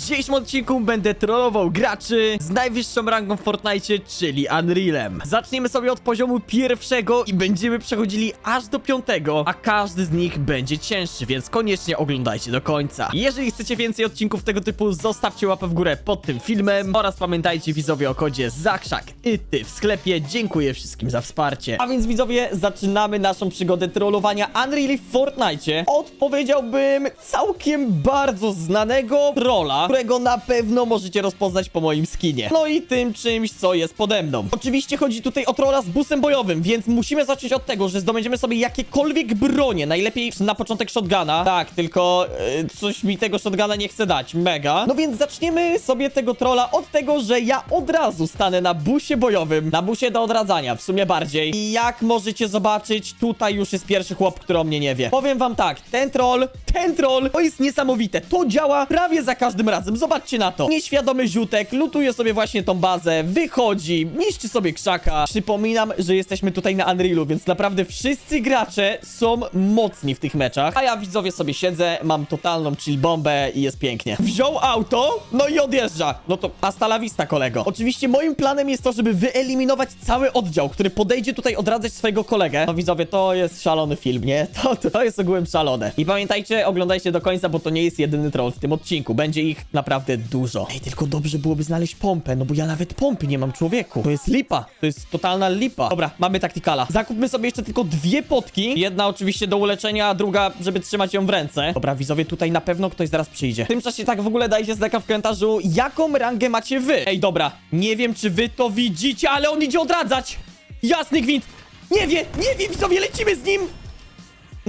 dzisiejszym odcinku będę trollował graczy z najwyższą rangą w Fortnite, czyli Unrealem. Zaczniemy sobie od poziomu pierwszego i będziemy przechodzili aż do piątego, a każdy z nich będzie cięższy, więc koniecznie oglądajcie do końca. Jeżeli chcecie więcej odcinków tego typu, zostawcie łapę w górę pod tym filmem oraz pamiętajcie widzowie o kodzie ZAKRZAK i ty w sklepie. Dziękuję wszystkim za wsparcie. A więc widzowie, zaczynamy naszą przygodę trollowania Unreal w Fortnite od powiedziałbym całkiem bardzo znanego trolla, którego na pewno możecie rozpoznać po moim skinie. No i tym czymś, co jest pode mną. Oczywiście chodzi tutaj o trolla z busem bojowym, więc musimy zacząć od tego, że zdobędziemy sobie jakiekolwiek bronie, najlepiej na początek shotguna. Tak, tylko e, coś mi tego shotguna nie chce dać, mega. No więc zaczniemy sobie tego trolla od tego, że ja od razu stanę na busie bojowym, na busie do odradzania, w sumie bardziej. I jak możecie zobaczyć, tutaj już jest pierwszy chłop, który o mnie nie wie. Powiem wam tak, ten troll, ten troll, to jest niesamowite. To działa prawie za każdym razem. Zobaczcie na to. Nieświadomy ziutek lutuje sobie właśnie tą bazę, wychodzi, niszczy sobie krzaka. Przypominam, że jesteśmy tutaj na Unrealu, więc naprawdę wszyscy gracze są mocni w tych meczach. A ja widzowie sobie siedzę, mam totalną chill bombę i jest pięknie. Wziął auto, no i odjeżdża. No to hasta la vista, kolego. Oczywiście moim planem jest to, żeby wyeliminować cały oddział, który podejdzie tutaj odradzać swojego kolegę. No widzowie, to jest szalony film, nie? To, to jest ogółem szalone. I pamiętajcie, oglądajcie do końca, bo to nie jest jedyny troll w tym odcinku. Będzie ich naprawdę dużo. Ej, tylko dobrze byłoby znaleźć pompę, no bo ja nawet pompy nie mam, człowieku. To jest lipa. To jest totalna lipa. Dobra, mamy taktikala. Zakupmy sobie jeszcze tylko dwie potki. Jedna oczywiście do uleczenia, a druga, żeby trzymać ją w ręce. Dobra, widzowie, tutaj na pewno ktoś zaraz przyjdzie. W tym czasie tak w ogóle dajcie znaka w komentarzu, jaką rangę macie wy. Ej, dobra, nie wiem, czy wy to widzicie, ale on idzie odradzać. Jasny gwint. Nie wie, nie wie, widzowie, lecimy z nim.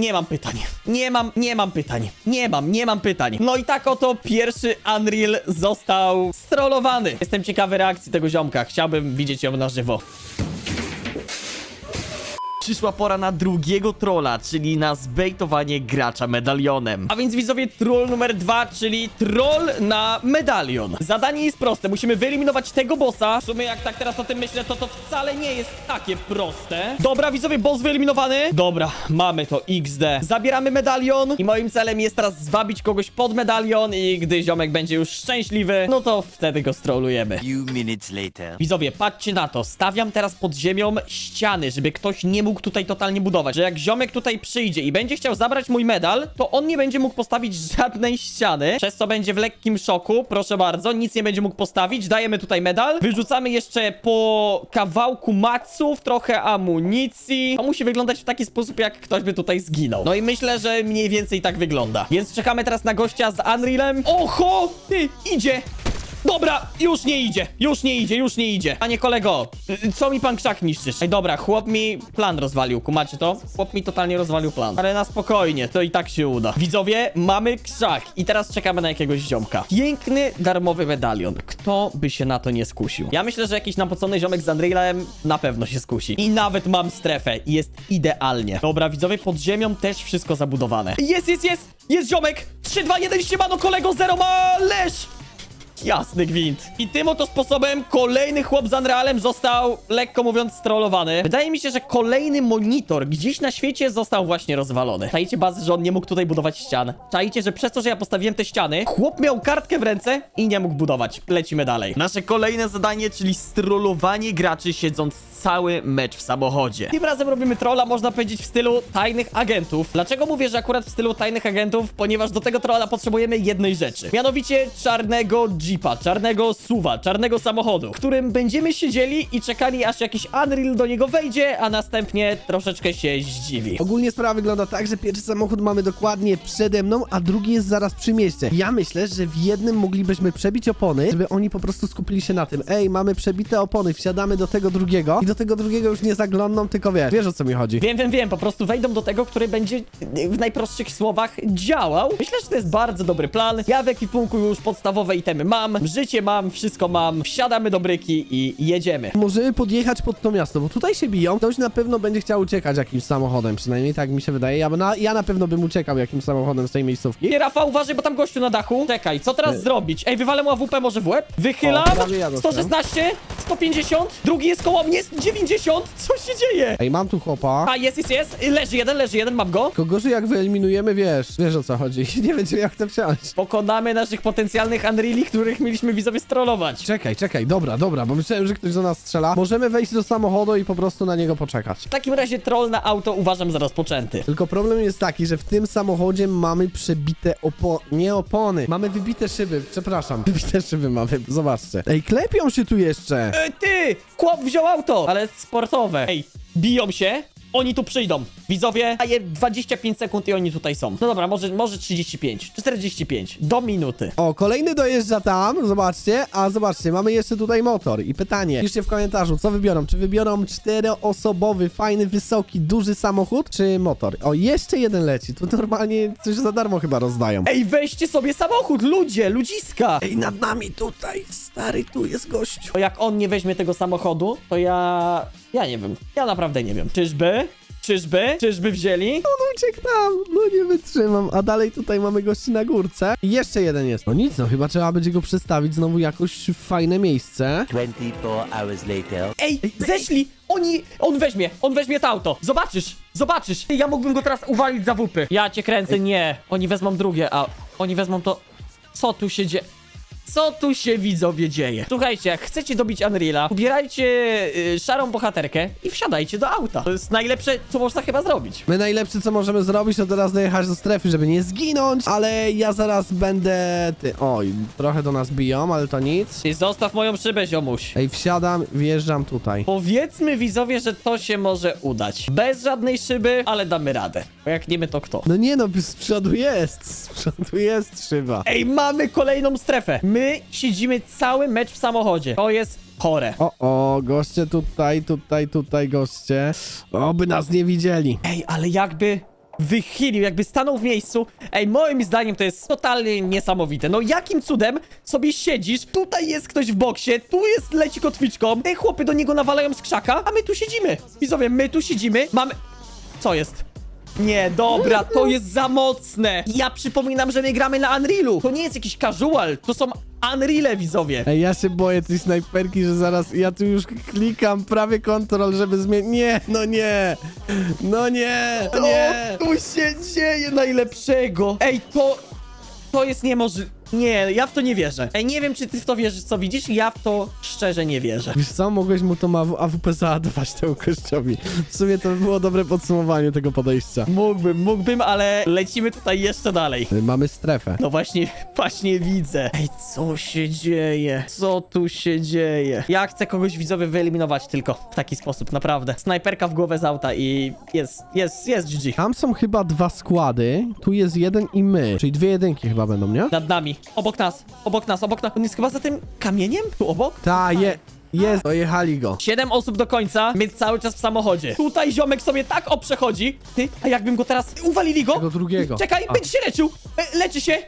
Nie mam pytań. Nie mam, nie mam pytań. Nie mam, nie mam pytań. No i tak oto pierwszy Unreal został strollowany. Jestem ciekawy reakcji tego ziomka. Chciałbym widzieć ją na żywo. Przyszła pora na drugiego trolla, czyli na zbejtowanie gracza medalionem. A więc widzowie, troll numer dwa, czyli troll na medalion. Zadanie jest proste, musimy wyeliminować tego bossa. W sumie jak tak teraz o tym myślę, to to wcale nie jest takie proste. Dobra, widzowie, boss wyeliminowany. Dobra, mamy to, XD. Zabieramy medalion i moim celem jest teraz zwabić kogoś pod medalion i gdy ziomek będzie już szczęśliwy, no to wtedy go strolujemy. Few minutes later. Widzowie, patrzcie na to. Stawiam teraz pod ziemią ściany, żeby ktoś nie mógł tutaj totalnie budować. Że jak ziomek tutaj przyjdzie i będzie chciał zabrać mój medal, to on nie będzie mógł postawić żadnej ściany, przez co będzie w lekkim szoku. Proszę bardzo, nic nie będzie mógł postawić. Dajemy tutaj medal. Wyrzucamy jeszcze po kawałku maców, trochę amunicji. To musi wyglądać w taki sposób, jak ktoś by tutaj zginął. No i myślę, że mniej więcej tak wygląda. Więc czekamy teraz na gościa z Unrealem. Oho! Ty, idzie! Dobra, już nie idzie, już nie idzie, już nie idzie. Panie kolego, y, co mi pan krzak niszczysz? Ej, dobra, chłop mi plan rozwalił, kumacie to? Chłop mi totalnie rozwalił plan. Ale na spokojnie, to i tak się uda. Widzowie, mamy krzak i teraz czekamy na jakiegoś ziomka. Piękny, darmowy medalion. Kto by się na to nie skusił? Ja myślę, że jakiś napocony ziomek z Unrealem na pewno się skusi. I nawet mam strefę i jest idealnie. Dobra, widzowie, pod ziemią też wszystko zabudowane. Jest, jest, jest! Jest ziomek! 3, 2, 1, siemano kolego, zero ma leż! Jasny gwint. I tym oto sposobem kolejny chłop z Unrealem został, lekko mówiąc, strollowany. Wydaje mi się, że kolejny monitor gdzieś na świecie został właśnie rozwalony. Czajcie bazę, że on nie mógł tutaj budować ścian. Czajcie, że przez to, że ja postawiłem te ściany, chłop miał kartkę w ręce i nie mógł budować. Lecimy dalej. Nasze kolejne zadanie, czyli strollowanie graczy siedząc cały mecz w samochodzie. Tym razem robimy trolla, można powiedzieć, w stylu tajnych agentów. Dlaczego mówię, że akurat w stylu tajnych agentów? Ponieważ do tego trolla potrzebujemy jednej rzeczy. Mianowicie czarnego jeepa, czarnego suwa, czarnego samochodu, w którym będziemy siedzieli i czekali, aż jakiś Unreal do niego wejdzie, a następnie troszeczkę się zdziwi. Ogólnie sprawa wygląda tak, że pierwszy samochód mamy dokładnie przede mną, a drugi jest zaraz przy mieście. Ja myślę, że w jednym moglibyśmy przebić opony, żeby oni po prostu skupili się na tym. Ej, mamy przebite opony, wsiadamy do tego drugiego i do tego drugiego już nie zaglądną, tylko wiesz, wiesz o co mi chodzi. Wiem, wiem, wiem, po prostu wejdą do tego, który będzie w najprostszych słowach działał. Myślę, że to jest bardzo dobry plan. Ja w ekwipunku już podstawowe itemy mam, życie mam, wszystko mam, wsiadamy do bryki i jedziemy. Możemy podjechać pod to miasto, bo tutaj się biją. Ktoś na pewno będzie chciał uciekać jakimś samochodem, przynajmniej tak mi się wydaje. Ja, na, ja na pewno bym uciekał jakimś samochodem z tej miejscówki. Nie, Rafał, uważaj, bo tam gościu na dachu. Czekaj, co teraz Nie. zrobić? Ej, wywalę mu AWP może w łeb? Wychylam. O, prawie ja dostałem. 116, 150, drugi jest koło mnie, jest 90. Co się dzieje? Ej, mam tu chłopa. A, jest, jest, jest. Leży jeden, leży jeden, mam go. Tylko gorzej jak wyeliminujemy, wiesz, wiesz o co chodzi. Nie będziemy jak to wsiąść. Pokonamy naszych potencjalnych Unreali, których mieliśmy widzowie strollować. Czekaj, czekaj, dobra, dobra, bo myślałem, że ktoś do nas strzela. Możemy wejść do samochodu i po prostu na niego poczekać. W takim razie troll na auto uważam za rozpoczęty. Tylko problem jest taki, że w tym samochodzie mamy przebite opo... nie opony. Mamy wybite szyby, przepraszam. Wybite szyby mamy, zobaczcie. Ej, klepią się tu jeszcze. E, ty! Chłop wziął auto, ale sportowe. Ej, biją się. Oni tu przyjdą. Widzowie, daje 25 sekund i oni tutaj są. No dobra, może, może 35, 45, do minuty. O, kolejny dojeżdża tam, zobaczcie, a zobaczcie, mamy jeszcze tutaj motor. I pytanie, piszcie w komentarzu, co wybiorą? Czy wybiorą czteroosobowy, fajny, wysoki, duży samochód, czy motor? O, jeszcze jeden leci, tu normalnie coś za darmo chyba rozdają. Ej, weźcie sobie samochód, ludzie, ludziska! Ej, nad nami tutaj, stary, tu jest gościu. To jak on nie weźmie tego samochodu, to ja... Ja nie wiem. Ja naprawdę nie wiem. Czyżby? Czyżby? Czyżby wzięli? On uciekł tam, no nie wytrzymam. A dalej tutaj mamy gości na górce. I jeszcze jeden jest. No nic, no chyba trzeba będzie go przestawić znowu jakoś w fajne miejsce. 24 hours later. Ej, zeszli! Oni... On weźmie, on weźmie to auto. Zobaczysz, zobaczysz. Ja mógłbym go teraz uwalić za wupy. Ja cię kręcę, nie. Oni wezmą drugie, a oni wezmą to... Co tu się dzieje? Co tu się widzowie dzieje? Słuchajcie, jak chcecie dobić Unreala, ubierajcie y, szarą bohaterkę i wsiadajcie do auta. To jest najlepsze, co można chyba zrobić. My najlepsze co możemy zrobić to teraz dojechać do strefy, żeby nie zginąć, ale ja zaraz będę... Ty, oj, trochę do nas biją, ale to nic. Ty zostaw moją szybę, ziomuś. Ej, wsiadam, wjeżdżam tutaj. Powiedzmy widzowie, że to się może udać. Bez żadnej szyby, ale damy radę. Bo jak nie my, to kto? No nie no, z przodu jest, z przodu jest szyba. Ej, mamy kolejną strefę. My siedzimy cały mecz w samochodzie. To jest chore. O, o, goście tutaj, tutaj, tutaj, goście. Oby nas nie widzieli. Ej, ale jakby wychylił, jakby stanął w miejscu. Ej, moim zdaniem to jest totalnie niesamowite. No jakim cudem sobie siedzisz, tutaj jest ktoś w boksie, tu jest leci kotwiczką, te chłopy do niego nawalają z krzaka, a my tu siedzimy. Widzowie, my tu siedzimy, mamy... Co jest? Nie, dobra, to jest za mocne. Ja przypominam, że my gramy na Unrealu. To nie jest jakiś casual, to są Unreale, widzowie. Ej, ja się boję tej snajperki, że zaraz ja tu już klikam prawie kontrol, żeby zmienić. Nie, no nie! No nie! Nie! Co tu się dzieje najlepszego? Ej, to... To jest niemożliwe. Nie, ja w to nie wierzę. Ej, nie wiem, czy ty w to wierzysz, co widzisz, ja w to szczerze nie wierzę. Wiesz co, mogłeś mu tą AW AWP załadować temu kościowi. W sumie to było dobre podsumowanie tego podejścia. Mógłbym, mógłbym, ale lecimy tutaj jeszcze dalej. Mamy strefę. No właśnie, właśnie widzę. Ej, co się dzieje? Co tu się dzieje? Ja chcę kogoś widzowie wyeliminować tylko w taki sposób, naprawdę. Snajperka w głowę z auta i jest, jest, jest GG. Tam są chyba dwa składy, tu jest jeden i my, czyli dwie jedynki chyba będą, nie? Nad nami, obok nas, obok nas, obok nas. On jest chyba za tym kamieniem? Tu obok? Ta, je, jest, dojechali go. Siedem osób do końca, my cały czas w samochodzie. Tutaj ziomek sobie tak o przechodzi. Ty, a jakbym go teraz... Uwalili go? Tego drugiego. Czekaj, A. będzie się leczył. E, leczy się.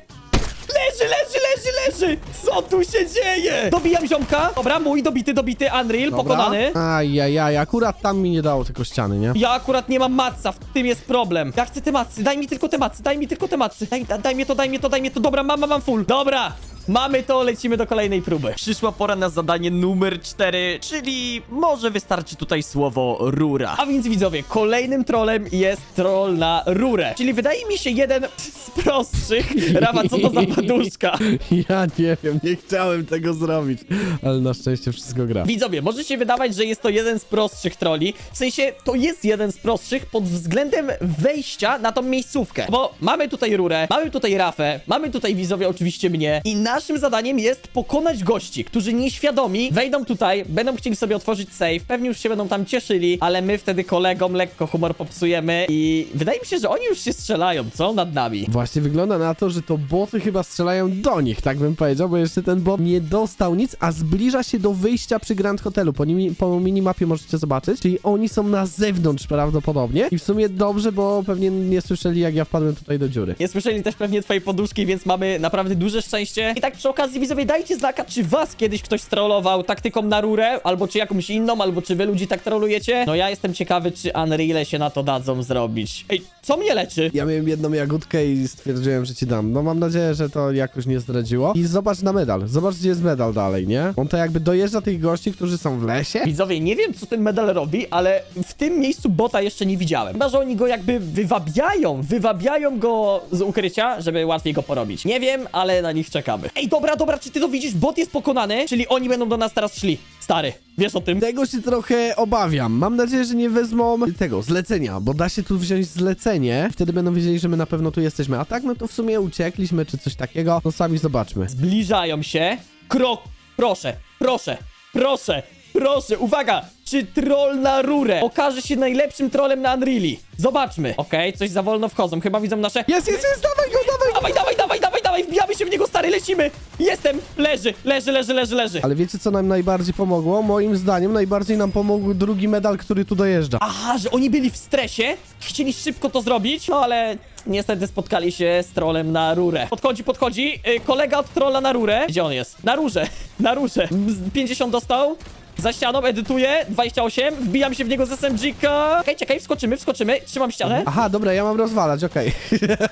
Leży, leży, leży, leży! Co tu się dzieje? Dobijam ziomka. Dobra, mój dobity, dobity Unreal, pokonany. Ajajaj, akurat tam mi nie dało tylko ściany, nie? Ja akurat nie mam matca, w tym jest problem. Ja chcę te macy, daj mi tylko te macy, daj mi tylko te macy. Daj, da, daj mi to, daj mi to, daj mi to. Dobra, mam, mam, mam full. Dobra, mamy to, lecimy do kolejnej próby. Przyszła pora na zadanie numer 4, czyli może wystarczy tutaj słowo rura. A więc widzowie, kolejnym trolem jest troll na rurę. Czyli wydaje mi się jeden z prostszych. Rawa, co to za paduszka? Ja nie wiem, nie chciałem tego zrobić, ale na szczęście wszystko gra. Widzowie, może się wydawać, że jest to jeden z prostszych troli. W sensie, to jest jeden z prostszych pod względem wejścia na tą miejscówkę. Bo mamy tutaj rurę, mamy tutaj rafę, mamy tutaj widzowie oczywiście mnie i naszym zadaniem jest pokonać gości, którzy nieświadomi wejdą tutaj, będą chcieli sobie otworzyć safe, pewnie już się będą tam cieszyli, ale my wtedy kolegom lekko humor popsujemy i wydaje mi się, że oni już się strzelają, co? Nad nami. Właśnie wygląda na to, że to boty chyba strzelają do nich, tak bym powiedział, bo jeszcze ten bot nie dostał nic, a zbliża się do wyjścia przy Grand Hotelu. Po, nimi, po minimapie możecie zobaczyć, czyli oni są na zewnątrz prawdopodobnie i w sumie dobrze, bo pewnie nie słyszeli jak ja wpadłem tutaj do dziury. Nie słyszeli też pewnie twojej poduszki, więc mamy naprawdę duże szczęście. I tak przy okazji widzowie, dajcie znaka, czy was kiedyś ktoś strollował taktyką na rurę, albo czy jakąś inną, albo czy wy ludzi tak trolujecie. No ja jestem ciekawy, czy Unreale się na to dadzą zrobić. Ej, co mnie leczy? Ja miałem jedną jagódkę i stwierdziłem, że ci dam. No mam nadzieję, że to jakoś nie zdradziło. I zobacz na medal. Zobacz, gdzie jest medal dalej, nie? On to jakby dojeżdża tych gości, którzy są w lesie. Widzowie, nie wiem, co ten medal robi, ale w tym miejscu bota jeszcze nie widziałem. Chyba, że oni go jakby wywabiają, wywabiają go z ukrycia, żeby łatwiej go porobić. Nie wiem, ale na nich czekamy. Ej, dobra, dobra, czy ty to widzisz? Bot jest pokonany, czyli oni będą do nas teraz szli. Stary, wiesz o tym? Tego się trochę obawiam. Mam nadzieję, że nie wezmą tego zlecenia, bo da się tu wziąć zlecenie. Wtedy będą wiedzieli, że my na pewno tu jesteśmy. A tak, no to w sumie uciekliśmy czy coś takiego. No sami zobaczmy. Zbliżają się. Krok, proszę, proszę, proszę, proszę, uwaga! Czy troll na rurę okaże się najlepszym trolem na Unreali? Zobaczmy. Okej, coś za wolno wchodzą, chyba widzą nasze... Jest, jest, jest, dawaj go, dawaj go! Dawaj, dawaj, dawaj, dawaj, dawaj, wbijamy się w niego, stary, lecimy! Jestem, leży, leży, leży, leży, leży. Ale wiecie, co nam najbardziej pomogło? Moim zdaniem najbardziej nam pomógł drugi medal, który tu dojeżdża. Aha, że oni byli w stresie, chcieli szybko to zrobić, no ale niestety spotkali się z trolem na rurę. Podchodzi, podchodzi, y, kolega od trolla na rurę. Gdzie on jest? Na rurze, na rurze. Z 50 dostał. Za ścianą, edytuję, 28, wbijam się w niego z SMG-ka. Czekaj, czekaj, wskoczymy, wskoczymy, trzymam ścianę. Aha, dobra, ja mam rozwalać, okej.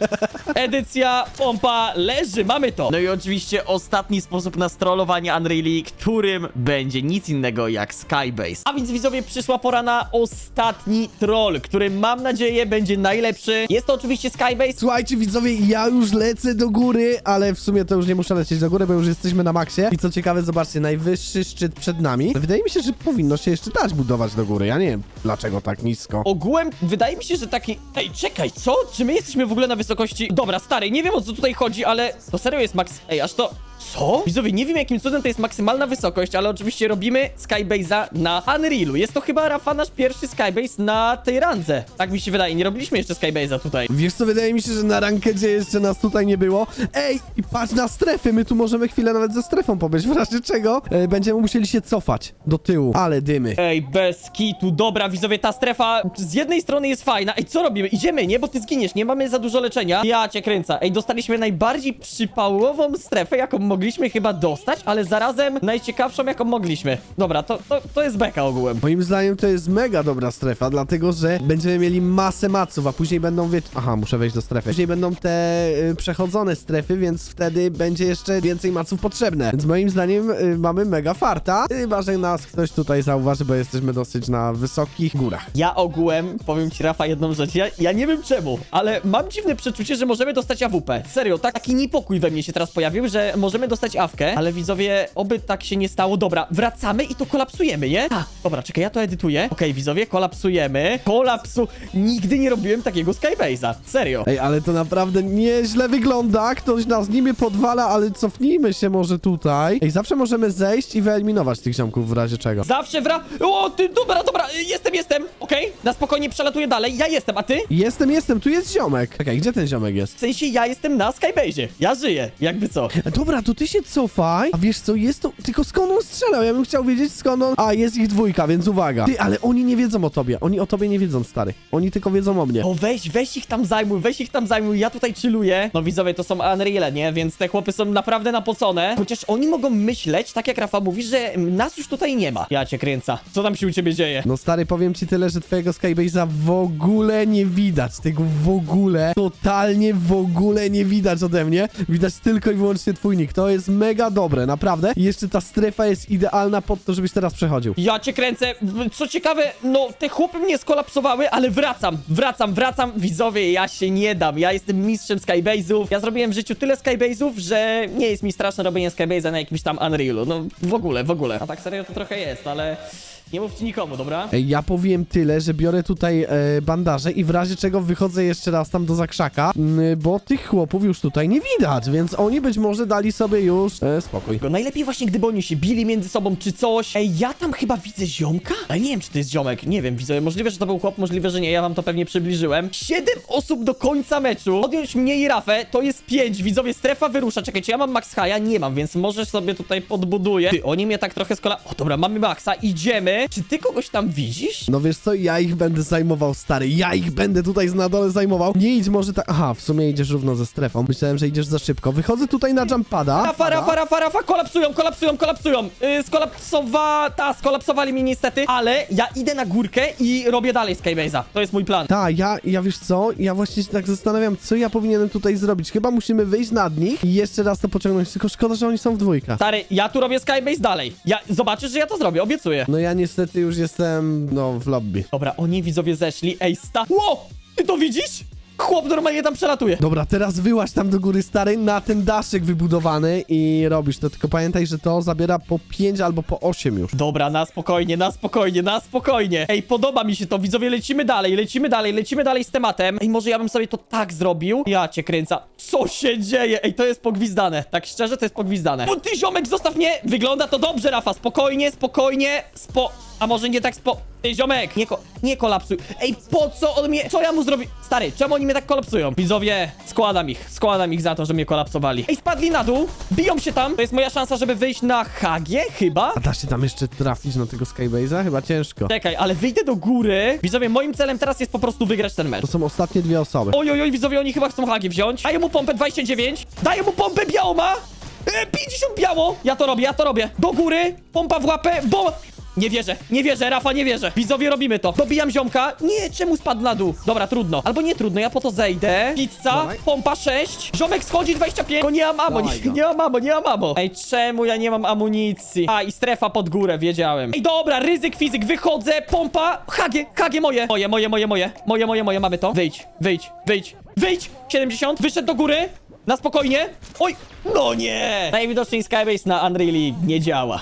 Edycja, pompa, leży, mamy to. No i oczywiście ostatni sposób na strollowanie Unreali, którym będzie nic innego jak Skybase. A więc widzowie, przyszła pora na ostatni troll, który mam nadzieję będzie najlepszy. Jest to oczywiście Skybase. Słuchajcie, widzowie, ja już lecę do góry, ale w sumie to już nie muszę lecieć do góry, bo już jesteśmy na maksie. I co ciekawe, zobaczcie, najwyższy szczyt przed nami. Wydaje mi się, że powinno się jeszcze dać budować do góry. Ja nie wiem, dlaczego tak nisko. Ogółem wydaje mi się, że taki... Ej, czekaj, co? Czy my jesteśmy w ogóle na wysokości... Dobra, stary, nie wiem o co tutaj chodzi, ale to serio jest max... Ej, aż to... Co? Widzowie, nie wiem jakim cudem to jest maksymalna wysokość, ale oczywiście robimy Skybase'a na Unrealu. Jest to chyba, Rafa, nasz pierwszy Skybase na tej randze. Tak mi się wydaje, nie robiliśmy jeszcze Skybase'a tutaj. Wiesz co, wydaje mi się, że na rankedzie jeszcze nas tutaj nie było. Ej, i patrz na strefy, my tu możemy chwilę nawet ze strefą pobyć, w razie czego e, będziemy musieli się cofać do tyłu. Ale dymy. Ej, bez kitu, dobra, widzowie, ta strefa z jednej strony jest fajna. Ej, co robimy? Idziemy, nie? Bo ty zginiesz, nie mamy za dużo leczenia. Ja cię kręcę. Ej, dostaliśmy najbardziej przypałową strefę, jaką mogliśmy chyba dostać, ale zarazem najciekawszą, jaką mogliśmy. Dobra, to, to, to jest beka ogółem. Moim zdaniem to jest mega dobra strefa, dlatego że będziemy mieli masę maców, a później będą, wie... Aha, muszę wejść do strefy. Później będą te y, przechodzone strefy, więc wtedy będzie jeszcze więcej maców potrzebne. Więc moim zdaniem y, mamy mega farta. Chyba, że nas ktoś tutaj zauważy, bo jesteśmy dosyć na wysokich górach. Ja ogółem, powiem ci Rafa jedną rzecz, ja, ja nie wiem czemu, ale mam dziwne przeczucie, że możemy dostać AWP. Serio, tak, taki niepokój we mnie się teraz pojawił, że możemy dostać awkę, ale widzowie, oby tak się nie stało. Dobra, wracamy i to kolapsujemy, nie? A, dobra, czekaj, ja to edytuję. Okej, widzowie, kolapsujemy. Kolapsu... Nigdy nie robiłem takiego Skybase'a. Serio. Ej, ale to naprawdę nieźle wygląda. Ktoś nas niby podwala, ale cofnijmy się może tutaj. Ej, zawsze możemy zejść i wyeliminować tych ziomków w razie czego. Zawsze wra... O, ty, dobra, dobra, jestem, jestem. Okej, na spokojnie przelatuję dalej. Ja jestem, a ty? Jestem, jestem, tu jest ziomek. Czekaj, gdzie ten ziomek jest? W sensie ja jestem na Skybase'ie. Ja żyję, jakby co. E, Dobra, to ty się cofaj. A wiesz co, jest to... Tylko skąd on strzelał? Ja bym chciał wiedzieć skąd on... A, jest ich dwójka, więc uwaga. Ty, ale oni nie wiedzą o tobie. Oni o tobie nie wiedzą, stary. Oni tylko wiedzą o mnie. O, weź, weź ich tam zajmuj, weź ich tam zajmuj, ja tutaj chilluję. No widzowie, to są Unreal, nie? Więc te chłopy są naprawdę napocone. Chociaż oni mogą myśleć, tak jak Rafa mówi, że nas już tutaj nie ma. Ja cię kręcę. Co tam się u ciebie dzieje? No stary, powiem ci tyle, że twojego Skybase'a w ogóle nie widać. Tego w ogóle, totalnie w ogóle nie widać ode mnie. Widać tylko i wyłącznie twój nick. To jest mega dobre, naprawdę. I jeszcze ta strefa jest idealna pod to, żebyś teraz przechodził. Ja cię kręcę. Co ciekawe, no te chłopy mnie skolapsowały, ale wracam, wracam, wracam. Widzowie, ja się nie dam. Ja jestem mistrzem Skybase'ów. Ja zrobiłem w życiu tyle Skybase'ów, że nie jest mi straszne robienie Skybase'a na jakimś tam Unrealu. No w ogóle, w ogóle. A tak serio to trochę jest, ale nie mówcie nikomu, dobra? Ej, Ja powiem tyle, że biorę tutaj e, bandaże i w razie czego wychodzę jeszcze raz tam do zakrzaka, bo tych chłopów już tutaj nie widać, więc oni być może dali sobie już e, spokój. Najlepiej właśnie, gdyby oni się bili między sobą czy coś. Ej, ja tam chyba widzę ziomka? Ale nie wiem, czy to jest ziomek. Nie wiem, widzę. Możliwe, że to był chłop, możliwe, że nie. Ja wam to pewnie przybliżyłem. Siedem osób do końca meczu. Odjąć mnie i Rafę, to jest pięć. Widzowie, strefa wyrusza. Czekajcie, ja mam max ja nie mam, więc może sobie tutaj podbuduję. Ty, oni mnie tak trochę skola... O, dobra, Dobra, mamy Maxa, idziemy. Czy ty kogoś tam widzisz? No wiesz co, ja ich będę zajmował, stary. Ja ich będę tutaj na dole zajmował. Nie idź może tak... Aha, w sumie idziesz równo ze strefą. Myślałem, że idziesz za szybko. Wychodzę tutaj na jumpada. Rafa, Rafa, Rafa, Rafa, kolapsują, kolapsują, kolapsują. Yy, skolapsowa... Ta, skolapsowali mnie niestety, ale ja idę na górkę i robię dalej Skybase'a. To jest mój plan. Tak, ja, ja wiesz co, ja właśnie się tak zastanawiam, co ja powinienem tutaj zrobić. Chyba musimy wyjść nad nich i jeszcze raz to pociągnąć, tylko szkoda, że oni są w dwójka. Stary, ja tu robię Skybase dalej. Ja, zobaczysz, że ja to zrobię, obiecuję. No ja niestety już jestem, no, w lobby. Dobra, oni widzowie zeszli. Ej, sta... Ło! Ty to widzisz? Chłop normalnie tam przelatuje. Dobra, teraz wyłaź tam do góry, stary, na ten daszek wybudowany i robisz to, tylko pamiętaj, że to zabiera po 5 albo po 8 już. Dobra, na spokojnie, na spokojnie, na spokojnie. Ej, podoba mi się to, widzowie, lecimy dalej, lecimy dalej, lecimy dalej z tematem. Ej, może ja bym sobie to tak zrobił? Ja cię kręcę. Co się dzieje? Ej, to jest pogwizdane. Tak szczerze, to jest pogwizdane. O, ty ziomek, zostaw mnie! Wygląda to dobrze, Rafa, spokojnie, spokojnie, spo... A może nie tak spo... Ty ziomek, nie, ko nie kolapsuj. Ej, po co on mnie... Co ja mu zrobi... Stary, czemu oni mnie tak kolapsują? Widzowie, składam ich, składam ich za to, że mnie kolapsowali. Ej, spadli na dół, biją się tam. To jest moja szansa, żeby wyjść na HG, chyba? A da się tam jeszcze trafić na tego Skybase'a? Chyba ciężko. Czekaj, ale wyjdę do góry. Widzowie, moim celem teraz jest po prostu wygrać ten mecz. To są ostatnie dwie osoby. Oj, oj, oj, widzowie, oni chyba chcą hagi wziąć. Daję mu pompę 29. Daję mu pompę białą ma. E, 50 biało. Ja to robię, ja to robię. Do góry, pompa w łapę, bom. Nie wierzę, nie wierzę, Rafa, nie wierzę. Widzowie, robimy to. Dobijam ziomka. Nie, czemu spadł na dół? Dobra, trudno. Albo nie trudno, ja po to zejdę. Pizza, Dawaj. pompa pompa 6. Ziomek schodzi 25. Tylko nie mam Dawaj nie, go. nie mam amo, nie mam amo. Ej, czemu ja nie mam amunicji? A, i strefa pod górę, wiedziałem. Ej, dobra, ryzyk fizyk, wychodzę, pompa. Hagie, hagie moje. Moje, moje, moje, moje. Moje, moje, moje, mamy to. Wyjdź, wyjdź, wyjdź, wyjdź. 70, wyszedł do góry. Na spokojnie. Oj, no nie. Najwidoczniej Skybase na Unreali nie działa.